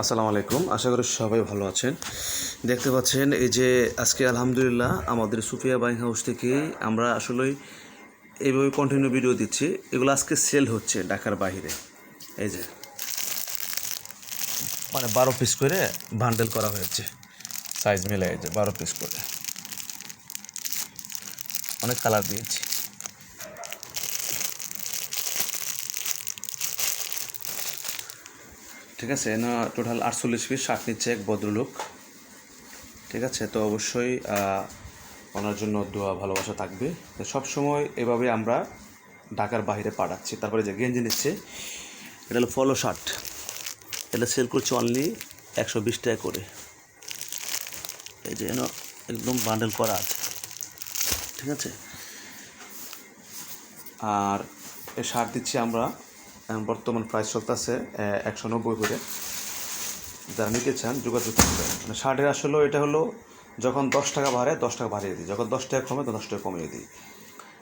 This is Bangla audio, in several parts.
আসসালামু আলাইকুম। আশা করি সবাই ভালো আছেন। দেখতে পাচ্ছেন, এই যে আজকে আলহামদুলিল্লাহ আমাদের সুফিয়া বাইং হাউস থেকে আমরা আসলে এইভাবে কন্টিনিউ ভিডিও দিচ্ছি। এগুলো আজকে সেল হচ্ছে ঢাকার বাইরে। এই যে। মানে বারো পিস করে বান্ডেল করা হয়েছে। সাইজ মিলে এই যে বারো পিস করে। অনেক কালার দিয়েছি। ঠিক আছে? না টোটাল আটচল্লিশ পিস শার্ট নিচ্ছে এক ভদ্রলোক। ঠিক আছে? তো অবশ্যই ওনার জন্য দোয়া, ভালোবাসা থাকবে। তো সবসময় এভাবে আমরা ঢাকার বাইরে পাঠাচ্ছি তারপরে যে গেঞ্জি নিচ্ছে, এটা হলো ফলো শার্ট। এটা সেল করছে অনলি একশো বিশ টাকা করে। এই যে একদম বান্ডেল করা আছে। ঠিক আছে? আর এই শার্ট দিচ্ছি আমরা বর্তমান প্রাইস চলতেছে একশো নব্বই করে। যারা নিতে চান যোগাযোগ করবেন। মানে শার্টের আসলে এটা হলো যখন দশ টাকা বাড়ে দশ টাকা বাড়িয়ে দিই। যখন দশ টাকা কমে তো দশ টাকা কমিয়ে দিই।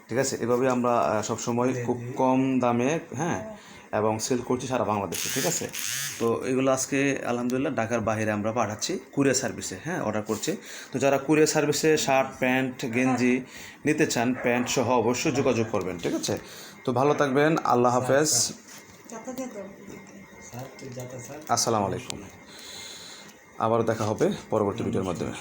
ঠিক আছে? এভাবে আমরা সবসময় খুব কম দামে হ্যাঁ এবং সেল করছি সারা বাংলাদেশে। ঠিক আছে? তো এগুলো আজকে আলহামদুলিল্লাহ ঢাকার বাইরে আমরা পাঠাচ্ছি কুরিয়ার সার্ভিসে হ্যাঁ অর্ডার করছি। তো যারা কুরিয়ার সার্ভিসে শার্ট প্যান্ট গেঞ্জি নিতে চান প্যান্ট সহ অবশ্যই যোগাযোগ করবেন। ঠিক আছে? তো ভালো থাকবেন। আল্লাহ হাফেজ। আসসালামু আলাইকুম। আবারও দেখা হবে পরবর্তী ভিডিওর মাধ্যমে।